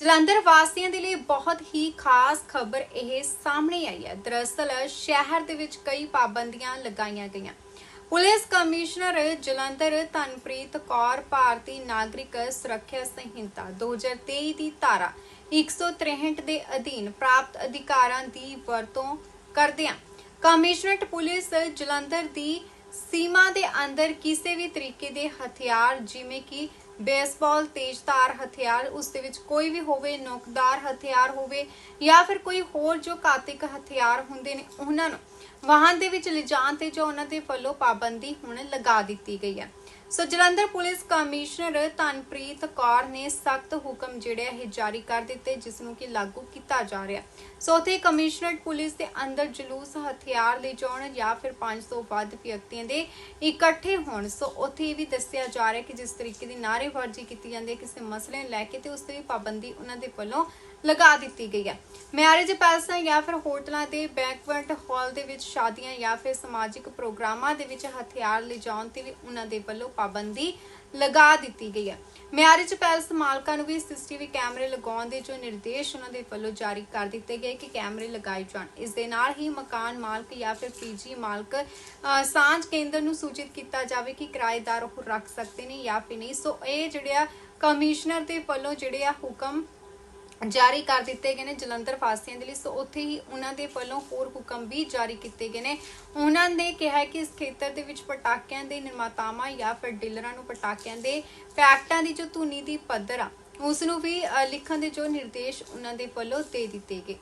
ਜਲੰਧਰ ਵਾਸੀਆਂ ਦੇ ਲਈ ਬਹੁਤ ਹੀ ਖਾਸ ਖਬਰ ਇਹ ਸਾਹਮਣੇ ਆਈ ਹੈ। ਦਰਅਸਲ ਸ਼ਹਿਰ ਦੇ ਵਿੱਚ ਕਈ ਪਾਬੰਦੀਆਂ ਲਗਾਈਆਂ ਗਈਆਂ। ਪੁਲਿਸ ਕਮਿਸ਼ਨਰ ਜਲੰਧਰ ਧਨਪ੍ਰੀਤ ਕੌਰ ਭਾਰਤੀ ਨਾਗਰਿਕ ਸੁਰੱਖਿਆ ਸੰਹਿਤਾ 2023 ਦੀ ਧਾਰਾ 163 ਦੇ ਅਧੀਨ ਪ੍ਰਾਪਤ ਅਧਿਕਾਰਾਂ ਦੀ ਵਰਤੋਂ ਕਰਦਿਆਂ ਕਮਿਸ਼ਨਰਟ ਪੁਲਿਸ ਜਲੰਧਰ ਦੀ ਸੀਮਾ ਦੇ ਅੰਦਰ ਕਿਸੇ ਵੀ ਤਰੀਕੇ ਦੇ ਹਥਿਆਰ ਜਿਵੇਂ ਕਿ ਬੇਸਬਾਲ ਤੇਜ਼ਧਾਰ ਹਥਿਆਰ, ਉਸ ਦੇ ਵਿੱਚ ਕੋਈ ਵੀ ਹੋਵੇ, ਨੋਕਦਾਰ ਹਥਿਆਰ ਹੋਵੇ ਜਾਂ ਫਿਰ ਕੋਈ ਹੋਰ ਜੋ ਘਾਤਕ ਹਥਿਆਰ ਹੁੰਦੇ ਨੇ, ਉਹਨਾਂ ਨੂੰ ਵਾਹਨ ਦੇ ਵਿੱਚ ਲਿਜਾਣ ਤੇ ਜੋ ਉਹਨਾਂ ਦੇ ਵੱਲੋਂ ਪਾਬੰਦੀ ਹੁਣ ਲਗਾ ਦਿੱਤੀ ਗਈ ਹੈ। So Jalandhar police commissioner Dhanpreet Kaur ਨੇ ਸਖਤ ਹੁਕਮ ਜਿਹੜੇ ਇਹ ਜਾਰੀ ਕਰ ਦਿੱਤੇ, ਜਿਸ ਨੂੰ ਕਿ ਲਾਗੂ ਕੀਤਾ ਜਾ ਰਿਹਾ ਸੋ ਉੱਥੇ ਕਮਿਸ਼ਨਰੇਟ ਪੁਲਿਸ ਦੇ ਅੰਦਰ ਜਲੂਸ ਹਥਿਆਰ ਲੈ ਜਾਣ ਜਾਂ ਫਿਰ 500 ਵੱਧ ਵਿਅਕਤੀਆਂ ਦੇ ਇਕੱਠੇ ਹੋਣ। ਸੋ ਉੱਥੇ ਇਹ ਵੀ ਦੱਸਿਆ ਜਾ ਰਿਹਾ ਕਿ ਜਿਸ ਤਰੀਕੇ ਦੀ ਫਰਜ਼ੀ ਕੀਤੀ ਜਾਂਦੀ ਹੈ, ਕਿਸੇ ਮਸਲੇ ਨੂੰ ਲੈ ਕੇ ਤੇ ਉਸ ਤੇ ਵੀ ਪਾਬੰਦੀ ਉਹਨਾਂ ਦੇ ਵੱਲੋਂ ਲਗਾ ਦਿੱਤੀ ਗਈ ਹੈ। ਮੈਰਿਜ ਪੈਲਸਾਂ ਜਾਂ ਫਿਰ ਹੋਟਲਾਂ ਦੇ ਬੈਂਕਵੈਟ ਹਾਲ ਦੇ ਵਿੱਚ ਸ਼ਾਦੀਆਂ ਜਾਂ ਫਿਰ ਸਮਾਜਿਕ ਪ੍ਰੋਗਰਾਮਾਂ ਦੇ ਵਿੱਚ ਹਥਿਆਰ ਲਿਜਾਉਣ ਤੇ ਵੀ ਉਹਨਾਂ ਦੇ ਵੱਲੋਂ ਪਾਬੰਦੀ ਲਗਾ ਦਿੱਤੀ ਗਈ ਹੈ। ਮੈਰਿਜ ਪੈਲਸ ਮਾਲਕਾਂ ਨੂੰ ਵੀ ਸੀਸੀਟੀਵੀ ਕੈਮਰੇ ਲਗਾਉਣ ਦੇ ਜੋ ਨਿਰਦੇਸ਼ ਉਹਨਾਂ ਦੇ ਵੱਲੋਂ ਜਾਰੀ ਕਰ ਦਿੱਤੇ ਗਏ ਕਿ ਕੈਮਰੇ ਲਗਾਏ ਜਾਣ। ਇਸ ਦੇ ਨਾਲ ਹੀ ਮਕਾਨ ਮਾਲਕ ਜਾਂ ਫਿਰ ਪੀਜੀ ਮਾਲਕ ਸਾਂਝ ਕੇਂਦਰ ਨੂੰ ਸੂਚਿਤ ਕੀਤਾ ਜਾਵੇ ਕਿ ਕਿਰਾਏਦਾਰ ਉਹ ਰੱਖ ਸਕਦੇ ਨੇ ਜਾਂ ਫਿਰ ਨਹੀਂ। ਸੋ ਇਹ ਜਿਹੜੇ ਆ ਕਮਿਸ਼ਨਰ ਦੇ ਵੱਲੋਂ ਜਿਹੜੇ ਆ ਹੁਕਮ ਜਾਰੀ ਕਰ ਦਿੱਤੇ ਗਏ ਨੇ ਜਲੰਧਰ ਵਾਸੀਆਂ ਦੇ ਲਈ। ਸੋ ਉੱਥੇ ਹੀ ਉਹਨਾਂ ਦੇ ਵੱਲੋਂ ਹੋਰ ਹੁਕਮ ਵੀ ਜਾਰੀ ਕੀਤੇ ਗਏ ਨੇ। ਉਹਨਾਂ ਨੇ ਕਿਹਾ ਕਿ ਇਸ ਖੇਤਰ ਦੇ ਵਿੱਚ ਪਟਾਕਿਆਂ ਦੇ ਨਿਰਮਾਤਾਵਾਂ ਜਾਂ ਫਿਰ ਡੀਲਰਾਂ ਨੂੰ ਪਟਾਕਿਆਂ ਦੇ ਪੈਕਟਾਂ ਦੀ ਜੋ ਧੁਨੀ ਦੀ ਪੱਧਰ ਆ ਉਸ ਨੂੰ ਵੀ ਲਿਖਣ ਦੇ ਜੋ ਨਿਰਦੇਸ਼ ਉਹਨਾਂ ਦੇ ਵੱਲੋਂ ਦੇ ਦਿੱਤੇ ਗਏ।